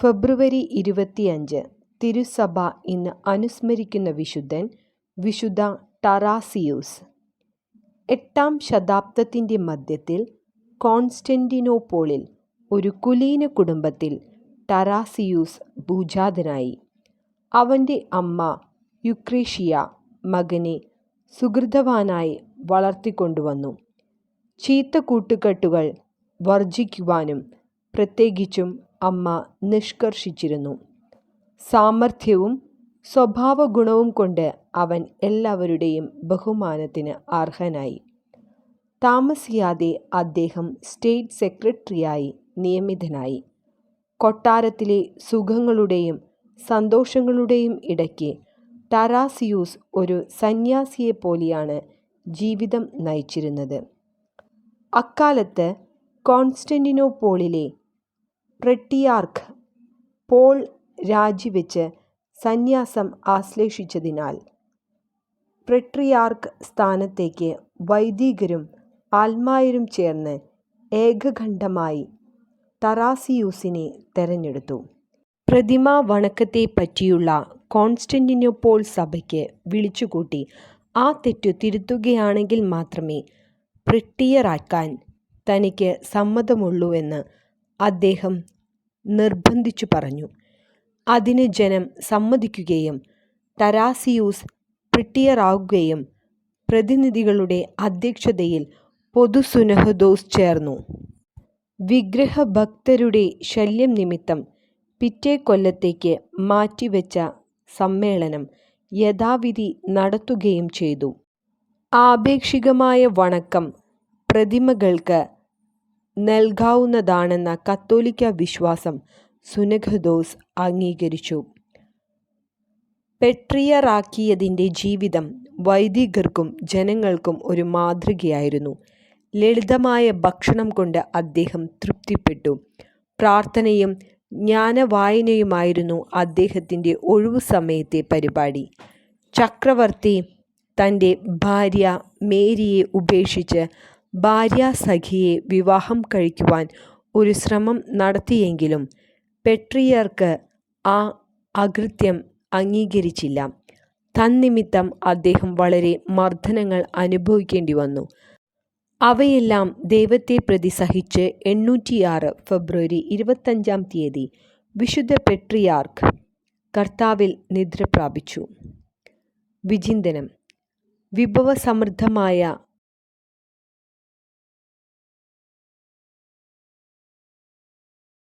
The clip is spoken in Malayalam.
ഫെബ്രുവരി ഇരുപത്തിയഞ്ച് തിരുസഭ ഇന്ന് അനുസ്മരിക്കുന്ന വിശുദ്ധൻ വിശുദ്ധ ടറാസിയൂസ്. എട്ടാം ശതാബ്ദത്തിന്റെ മധ്യത്തിൽ കോൺസ്റ്റന്റിനോപ്പോളിൽ ഒരു കുലീന കുടുംബത്തിൽ ടറാസിയൂസ് ഭൂജാതനായി. അവന്റെ അമ്മ യുക്രേഷ്യ മകനെ സുഹൃതവാനായി വളർത്തിക്കൊണ്ടുവന്നു. ചീത്ത കൂട്ടുകെട്ടുകൾ വർജിക്കുവാനും പ്രത്യേകിച്ചും അമ്മ നിഷ്കർഷിച്ചിരുന്നു. സാമർഥ്യവും സ്വഭാവഗുണവും കൊണ്ട് അവൻ എല്ലാവരുടെയും ബഹുമാനത്തിന് അർഹനായി. താമസിയാതെ അദ്ദേഹം സ്റ്റേറ്റ് സെക്രട്ടറിയായി നിയമിതനായി. കൊട്ടാരത്തിലെ സുഖങ്ങളുടെയും സന്തോഷങ്ങളുടെയും ഇടയ്ക്ക് ടറാസിയൂസ് ഒരു സന്യാസിയെപ്പോലെയാണ് ജീവിതം നയിച്ചിരുന്നത്. അക്കാലത്ത് കോൺസ്റ്റന്റിനോപ്പോളിലെ പ്രെട്ടിയാർക്ക് പോൾ രാജിവെച്ച് സന്യാസം ആശ്ലേഷിച്ചതിനാൽ പ്രട്രിയാർക്ക് സ്ഥാനത്തേക്ക് വൈദികരും ആൽമായരും ചേർന്ന് ഏകകണ്ഠമായി തറാസിയൂസിനെ തെരഞ്ഞെടുത്തു. പ്രതിമാ വണക്കത്തെപ്പറ്റിയുള്ള കോൺസ്റ്റന്റിനോപ്പോൾ സഭയ്ക്ക് വിളിച്ചുകൂട്ടി ആ തെറ്റു തിരുത്തുകയാണെങ്കിൽ മാത്രമേ പ്രിട്ടിയറാക്കാൻ തനിക്ക് സമ്മതമുള്ളൂവെന്ന് അദ്ദേഹം നിർബന്ധിച്ചു പറഞ്ഞു. അതിന് ജനം സമ്മതിക്കുകയും തരാസിയൂസ് പ്രിട്ടിയറാകുകയും പ്രതിനിധികളുടെ അധ്യക്ഷതയിൽ പൊതുസുനഹദോസ് ചേർന്നു. വിഗ്രഹഭക്തരുടെ ശല്യം നിമിത്തം പിറ്റേ കൊല്ലത്തേക്ക് മാറ്റിവെച്ച സമ്മേളനം യഥാവിധി നടത്തുകയും ചെയ്തു. ആപേക്ഷികമായ വണക്കം പ്രതിമകൾക്ക് നൽകാവുന്നതാണെന്ന കത്തോലിക്ക വിശ്വാസം സുനഖദോസ് അംഗീകരിച്ചു. പെട്രിയറാക്കിയതിന്റെ ജീവിതം വൈദികർക്കും ജനങ്ങൾക്കും ഒരു മാതൃകയായിരുന്നു. ലളിതമായ ഭക്ഷണം കൊണ്ട് അദ്ദേഹം തൃപ്തിപ്പെട്ടു. പ്രാർത്ഥനയും ജ്ഞാനവായനയുമായിരുന്നു അദ്ദേഹത്തിന്റെ ഒഴിവു സമയത്തെ പരിപാടി. ചക്രവർത്തി തന്റെ ഭാര്യ മേരിയെ ഉപേക്ഷിച്ച് ഭാര്യാസഖിയെ വിവാഹം കഴിക്കുവാൻ ഒരു ശ്രമം നടത്തിയെങ്കിലും പെട്രിയർക്ക് ആ അകൃത്യം അംഗീകരിച്ചില്ല. തന്നിമിത്തം അദ്ദേഹം വളരെ മർദ്ദനങ്ങൾ അനുഭവിക്കേണ്ടി വന്നു. അവയെല്ലാം ദൈവത്തെ പ്രതി സഹിച്ച് എണ്ണൂറ്റിയാറ് ഫെബ്രുവരി ഇരുപത്തഞ്ചാം തീയതി വിശുദ്ധ പെട്രിയാർക്ക് കർത്താവിൽ നിദ്ര പ്രാപിച്ചു. വിചിന്തനം. വിഭവസമൃദ്ധമായ